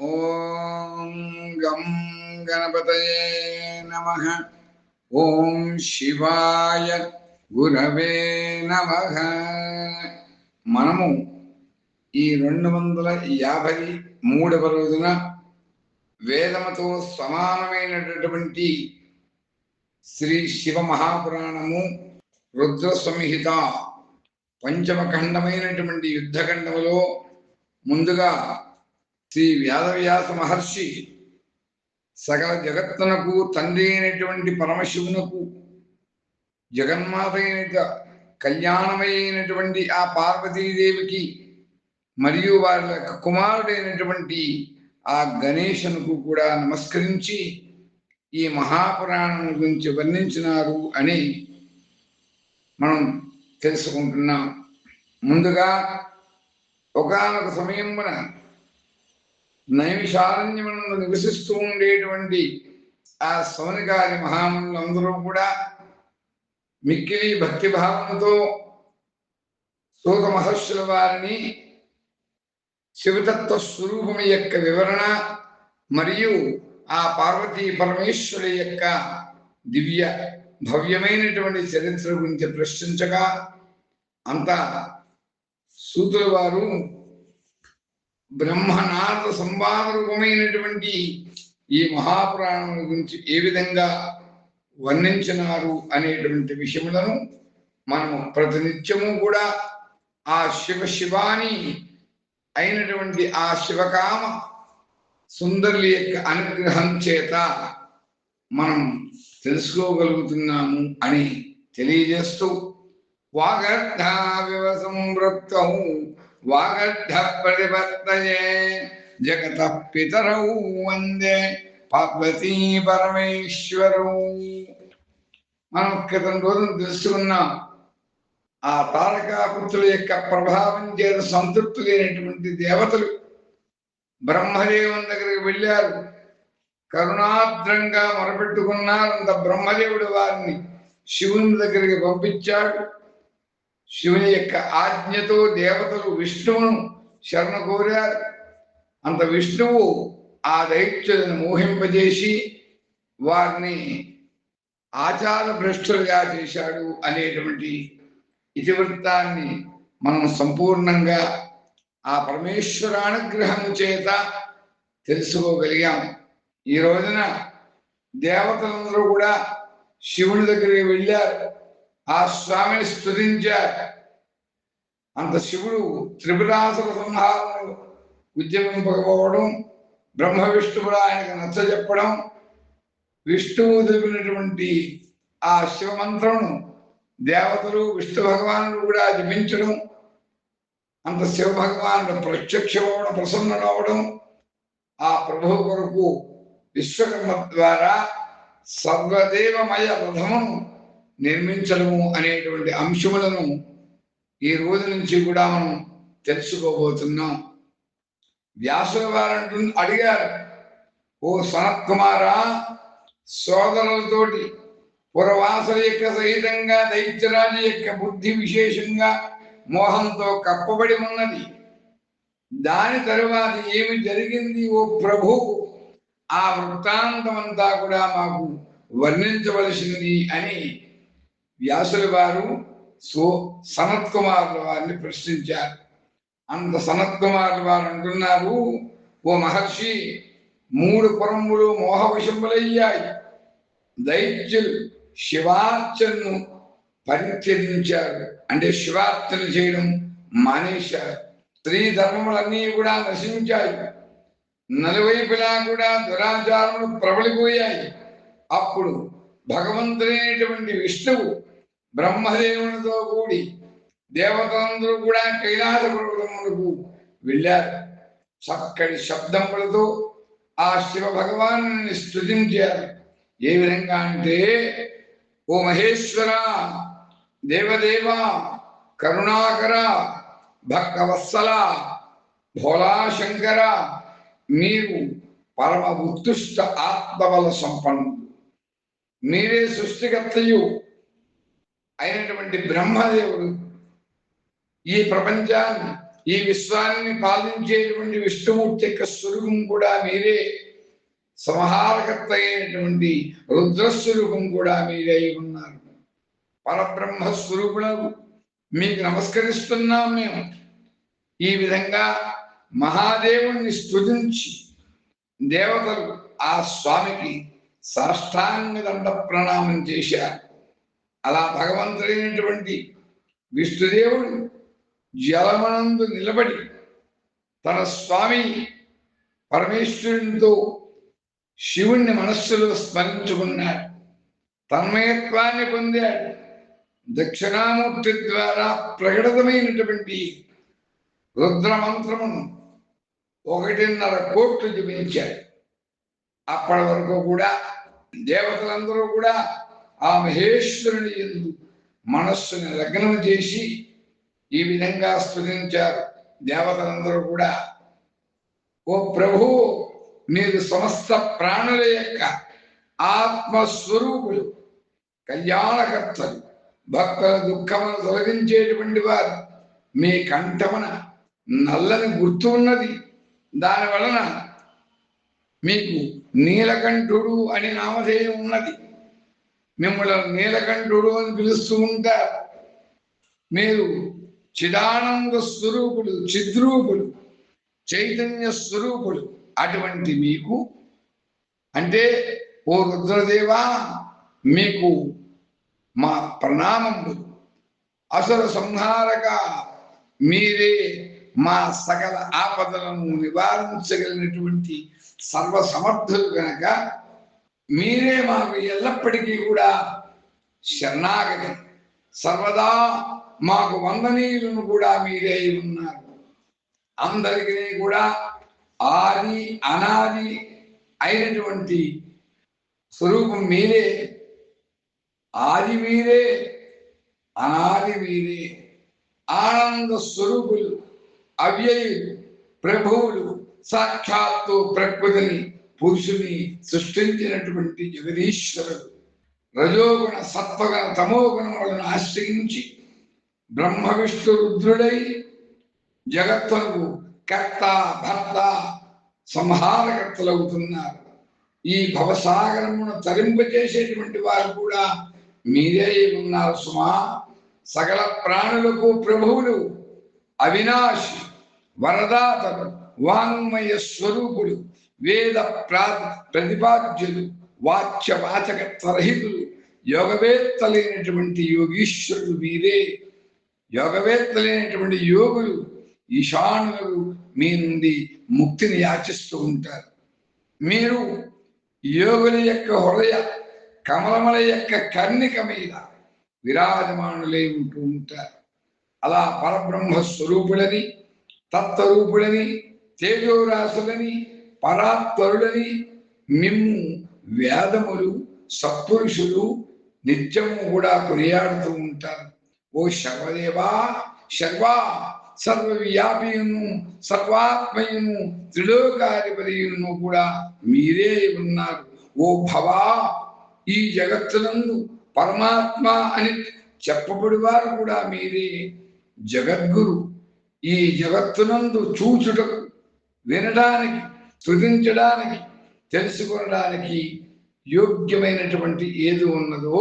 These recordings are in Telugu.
ఓం గం గణపతయే నమ. ఓం శివాయ గురవే నమ. మనము ఈ రెండు వందల యాభై మూడవ రోజున వేదముతో సమానమైనటువంటి శ్రీ శివ మహాపురాణము రుద్ర సంహిత పంచమ ఖండమైనటువంటి యుద్ధఖండములో ముందుగా శ్రీ వ్యాదవ్యాస మహర్షి సకల జగత్తునకు తండ్రి అయినటువంటి పరమశివునకు జగన్మాత అయిన కళ్యాణమైనటువంటి ఆ పార్వతీదేవికి మరియు వారి యొక్క కుమారుడైనటువంటి ఆ గణేశునకు కూడా నమస్కరించి ఈ మహాపురాణం గురించి వర్ణించినారు అని మనం తెలుసుకుంటున్నాం. ముందుగా ఒకనొక సమయమున నైమిషారణ్యములను నివసిస్తూ ఉండేటువంటి ఆ సౌనికారి మహాములందరూ కూడా మిక్కిలి భక్తి భావంతో సూత మహర్షుల వారిని శివతత్వ స్వరూపం యొక్క వివరణ మరియు ఆ పార్వతీ పరమేశ్వరి యొక్క దివ్య భవ్యమైనటువంటి చరిత్ర గురించి ప్రశ్నించగా అంత సూతుల వారు బ్రహ్మనాథ సంవాద రూపమైనటువంటి ఈ మహాపురాణం గురించి ఏ విధంగా వర్ణించినారు అనేటువంటి విషయములను మనము ప్రతినిత్యము కూడా ఆ శివ శివాని అయినటువంటి ఆ శివకామ సుందరుల యొక్క అనుగ్రహం చేత మనం తెలుసుకోగలుగుతున్నాము అని తెలియజేస్తూ వాగర్ధావివ సంవృప్తం వాగర్ధ ప్రతిపత్తయే జగత పితరౌ వందే పార్వతీ పరమేశ్వరు మనం క్రితం రోజున తెలుసుకున్నాం ఆ తారకాపుత్రుల యొక్క ప్రభావం చేత సంతృప్తి లేనటువంటి దేవతలు బ్రహ్మదేవుని దగ్గరికి వెళ్ళారు. కరుణాద్రంగా మొరపెట్టుకున్నారంత బ్రహ్మదేవుడు వారిని శివుని దగ్గరికి పంపించాడు. శివుని యొక్క ఆజ్ఞతో దేవతలు విష్ణువును శరణ కోరారు అంత విష్ణువు ఆ దైత్యులను మోహింపజేసి వారిని ఆచార భ్రష్టులుగా చేశాడు అనేటువంటి ఇతివృత్తాన్ని మనం సంపూర్ణంగా ఆ పరమేశ్వరానుగ్రహం చేత తెలుసుకోగలిగాం. ఈ రోజున దేవతలందరూ కూడా శివుని దగ్గరికి వెళ్ళారు. ఆ స్వామిని స్థుతించారు అంత శివుడు త్రిపురాసుర సంహారం ఉద్యమింపకపోవడం బ్రహ్మ విష్ణువుడు ఆయనకు నచ్చ చెప్పడం విష్ణువు తెలిపినటువంటి ఆ శివమంత్రమును దేవతలు విష్ణు భగవానుడు కూడా జపించడం అంత శివ భగవానుడు ప్రత్యక్షమవడం ప్రసన్నుడవడం ఆ ప్రభు కొరకు విశ్వకర్మ ద్వారా సర్వదేవమయ రథమును నిర్మించడము అనేటువంటి అంశములను ఈ రోజు నుంచి కూడా మనం తెలుసుకోబోతున్నాం. వ్యాసుల వారు అడిగారు ఓ సనత్ కుమారా సోదరులతోటి పురవాసుల యొక్క సహితంగా దైత్యరాజు యొక్క బుద్ధి విశేషంగా మోహంతో కప్పబడి ఉన్నది. దాని తరువాత ఏమి జరిగింది ఓ ప్రభు? ఆ వృత్తాంతమంతా కూడా మాకు వర్ణించవలసింది అని వ్యాసుల వారు సో సనత్ కుమారుల వారిని ప్రశ్నించారు. అంత సనత్ కుమారుల వారు అంటున్నారు ఓ మహర్షి మూడు పురములు మోహవశములయ్యాయి దైత్యులు శివార్చనను పరిత్యజించారు. అంటే శివార్చన చేయడం మానేశారు. స్త్రీ ధర్మములన్నీ కూడా నశించాయి. నలువైపులా కూడా దురాచారములు ప్రబలిపోయాయి. అప్పుడు భగవంతుడైనటువంటి విష్ణువు బ్రహ్మదేవునితో కూడి దేవతలందరూ కూడా కైలాస పర్వతములకు వెళ్ళారు. చక్కటి శబ్దములతో ఆ శివ భగవాను స్థుతించారు ఏ విధంగా అంటే ఓ మహేశ్వర దేవదేవ కరుణాకర భక్తవత్సల భోలాశంకర మీరు పరమ ఉత్కృష్ట ఆత్మబల సంపన్నులు. మీరే సృష్టికర్తయు అయినటువంటి బ్రహ్మదేవుడు ఈ ప్రపంచాన్ని ఈ విశ్వాన్ని పాలించేటువంటి విష్ణుమూర్తి యొక్క స్వరూపం కూడా మీరే. సంహారకర్త అయినటువంటి రుద్రస్వరూపం కూడా మీరే అయి ఉన్నారు. పరబ్రహ్మ స్వరూపులకు మీకు నమస్కరిస్తున్నాం మేము. ఈ విధంగా మహాదేవుణ్ణి స్తుతించి దేవతలు ఆ స్వామికి సాష్టాంగ దండ ప్రణామం చేశారు. అలా భగవంతుడైనటువంటి విష్ణుదేవుడు జలమనందు నిలబడి తన స్వామి పరమేశ్వరునితో శివుణ్ణి మనస్సులో స్మరించుకున్నాడు. తన్మయత్వాన్ని పొందాడు. దక్షిణామూర్తి ద్వారా ప్రకటితమైనటువంటి రుద్రమంత్రమును ఒకటిన్నర కోట్లు జపించాడు. అప్పటి వరకు కూడా దేవతలందరూ కూడా ఆ మహేశ్వరుని ఎందు మనస్సుని లగ్నం చేసి ఈ విధంగా స్తుతించారు. దేవతలందరూ కూడా ఓ ప్రభు మీరు సమస్త ప్రాణుల యొక్క ఆత్మస్వరూపులు కళ్యాణకర్తలు భక్తుల దుఃఖమును తొలగించేటువంటి వారు. మీ కంఠమున నల్లని గుర్తు ఉన్నది. దాని వలన మీకు నీలకంఠుడు అని నామధేయం ఉన్నది. మిమ్మల్ని నీలకంఠుడు అని పిలుస్తూ ఉంటారు. మీరు చిదానంద స్వరూపులు చిద్రూపుడు చైతన్య స్వరూపులు. అటువంటి మీకు అంటే ఓ రుద్రదేవా మీకు మా ప్రణామములు. అసలు సంహారక మీరే మా సకల ఆపదలను నివారించగలిగినటువంటి సర్వసమర్థులు కనుక మీరే మాకు ఎల్లప్పటికీ కూడా శరణాగతి. సర్వదా మాకు వందనీయులను కూడా మీరే ఉన్నారు. అందరికీ కూడా ఆది అనాది అయినటువంటి స్వరూపం మీరే. ఆది మీరే అనాది మీరే. ఆనంద స్వరూపులు అవ్యయులు ప్రభువులు సాక్షాత్తు ప్రకృతిని పురుషుని సృష్టించినటువంటి జగదీశ్వరుడు రజోగుణ సత్వగుణ తమోగుణములను ఆశ్రయించి బ్రహ్మ విష్ణు రుద్రుడై జగత్తులకు కర్త భర్త సంహారకర్తలవుతున్నారు. ఈ భవసాగరమును తరింపజేసేటువంటి వారు కూడా మీరే ఉన్నారు సుమా? సకల ప్రాణులకు ప్రభువులు అవినాశి వరదాతలు వాంగ్మయ స్వరూపులు వేద ప్రా ప్రతిపాద్యులు వాచ్య వాచక త్వరహితులు యోగవేత్తలైనటువంటి యోగీశ్వరుడు మీరే. యోగవేత్తలైనటువంటి యోగులు ఈశానులు మీ నుండి ముక్తిని యాచిస్తూ ఉంటారు. మీరు యోగుల యొక్క హృదయ కమలముల యొక్క కర్ణిక మీద విరాజమానులై ఉంటూ ఉంటారు. అలా పరబ్రహ్మ స్వరూపులని తత్వరూపులని తేజోరాశులని పరాత్పరుడని మిమ్ము వేదములు సత్పురుషులు నిత్యము కూడా కొనియాడుతూ ఉంటారు. ఓ శర్వదేవా శర్వా సర్వవ్యాపియును సర్వాత్మయును త్రిలోకాధిపతియును కూడా మీరే ఉన్నారు. ఓ భవా ఈ జగత్తునందు పరమాత్మ అని చెప్పబడి వారు కూడా మీరే. జగద్గురు ఈ జగత్తునందు చూచుటకు వినడానికి స్తుతించడానికి తెలుసుకోవడానికి యోగ్యమైనటువంటి ఏది ఉన్నదో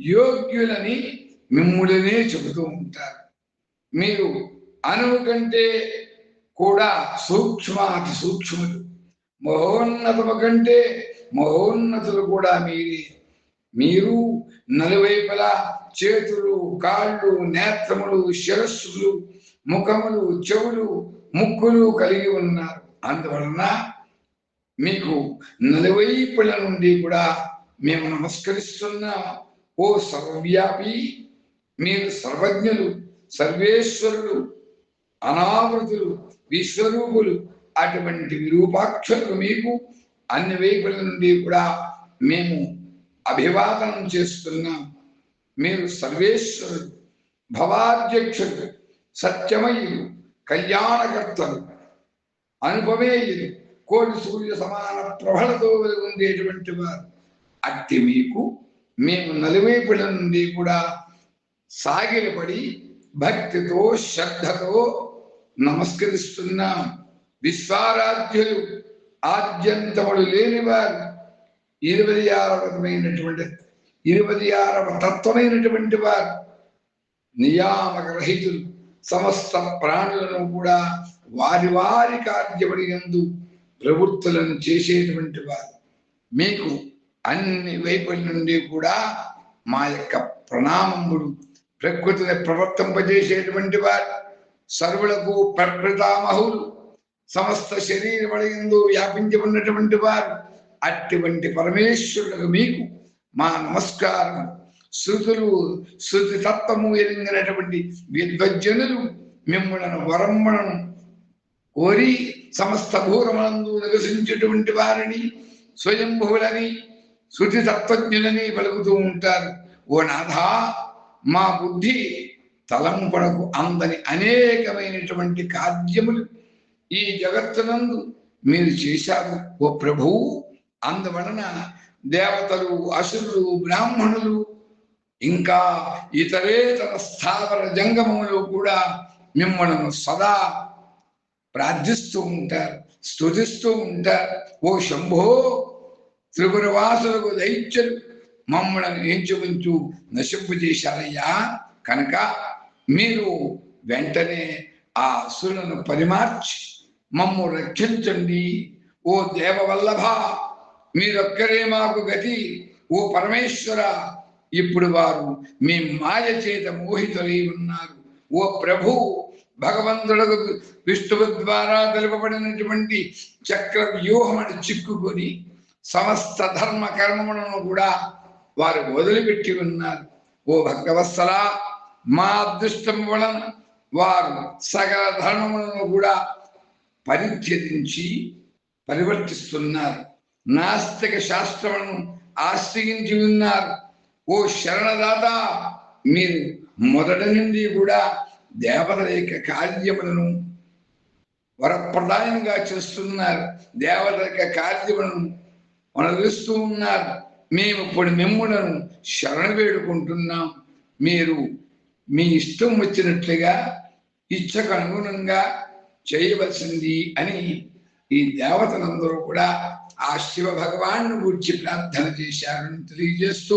యోగ్యులని మిమ్ములనే చెబుతూ ఉంటారు. మీరు అణువు కంటే కూడా సూక్ష్మాతి సూక్ష్ములు. మహోన్నతము కంటే మహోన్నతులు కూడా మీరే. మీరు నలువైపులా చేతులు కాళ్ళు నేత్రములు శిరస్సులు ముఖములు చెవులు ముక్కులు కలిగి ఉన్నారు. అందువలన మీకు నలువైపుల నుండి కూడా మేము నమస్కరిస్తున్న ఓ సర్వవ్యాపి మీరు సర్వజ్ఞులు సర్వేశ్వరులు అనావృతులు విశ్వరూపులు అటువంటి విరూపాక్షులు మీకు అన్ని వైపుల నుండి కూడా మేము అభివాదనం చేస్తున్నాం మీరు సర్వేశ్వరులు భవాధ్యక్షులు సత్యమయులు కళ్యాణకర్తలు అనుపమేయులు కోటి సూర్య సమాన ప్రభలతో ఉండేటువంటి వారు. అట్టి మీకు మేము నలువైపుల నుండి కూడా సాగిలపడి భక్తితో శ్రద్ధతో నమస్కరిస్తున్నాం. విశ్వారాధ్యులు ఆద్యంతములు లేనివారు ఇరవై ఆరవమైనటువంటి ఇరవై ఆరవ తత్వమైనటువంటి వారు. నియామక రహితులు. సమస్త ప్రాణులను కూడా వారి వారి కార్యపడి ఎందు ప్రవృత్తులను చేసేటువంటి వారు. మీకు అన్ని వైపుల నుండి కూడా మా యొక్క ప్రణామములు ప్రకృతిని ప్రవర్తింపజేసేటువంటి వారు సర్వులకు ప్రకృతామహులు సమస్త శరీరం ఎందు వ్యాపించి ఉన్నటువంటి వారు అటువంటి పరమేశ్వరులకు మీకు మా నమస్కారం శృతులు శృతి తత్వము ఎరిగినటువంటి విద్వజ్జనులు మిమ్మలను వరమ్మలను కోరి సమస్త భూరమందు నివసించేటువంటి వారిని స్వయంభువులని శృతి తత్వజ్ఞులని పలుకుతూ ఉంటారు. ఓ నాథా మా బుద్ధి తలంపడకు అందని అనేకమైనటువంటి కార్యములు ఈ జగత్తునందు మీరు చేశారు. ఓ ప్రభువు అందువలన దేవతలు అసురులు బ్రాహ్మణులు ఇంకా ఇతరేతర స్థావర జంగమములు కూడా మిమ్మల్ని సదా ప్రార్థిస్తూ ఉంటారు స్తుతిస్తూ ఉంటారు. ఓ శంభో త్రిపురవాసులకు దైత్యులు మమ్మల్ని ఎంచుకుంటూ నశింపు చేశారయ్యా. కనుక మీరు వెంటనే ఆ అసురులను పరిమార్చి మమ్ము రక్షించండి. ఓ దేవవల్లభ మీరొక్కరే మాకు గతి. ఓ పరమేశ్వర ఇప్పుడు వారు మీ మాయ చేత మోహితులై ఉన్నారు. ఓ ప్రభు భగవంతుడు విష్ణువు ద్వారా తెలుపబడినటువంటి చక్ర వ్యూహమని చిక్కుకొని సమస్త ధర్మ కర్మములను కూడా వారు వదిలిపెట్టి ఉన్నారు. ఓ భక్తవత్సల మా అదృష్టం వలన వారు సకల ధర్మములను కూడా పరిత్యజించి పరివర్తిస్తున్నారు. నాస్తిక శాస్త్రములను ఆశ్రయించి ఉన్నారు. ఓ శరణదాత మీరు మొదటి నుండి కూడా దేవతల యొక్క కార్యములను వరప్రదాయంగా చేస్తున్నారు. దేవతల యొక్క కార్యములను మనరిస్తూ ఉన్నారు. మేము ఇప్పుడు మిమ్ములను శరణ వేడుకుంటున్నాం. మీరు మీ ఇష్టం వచ్చినట్లుగా ఇచ్చకు అనుగుణంగా చేయవలసింది అని ఈ దేవతలందరూ కూడా ఆ శివ భగవాన్ను గురించి ప్రార్థన చేశారని తెలియజేస్తూ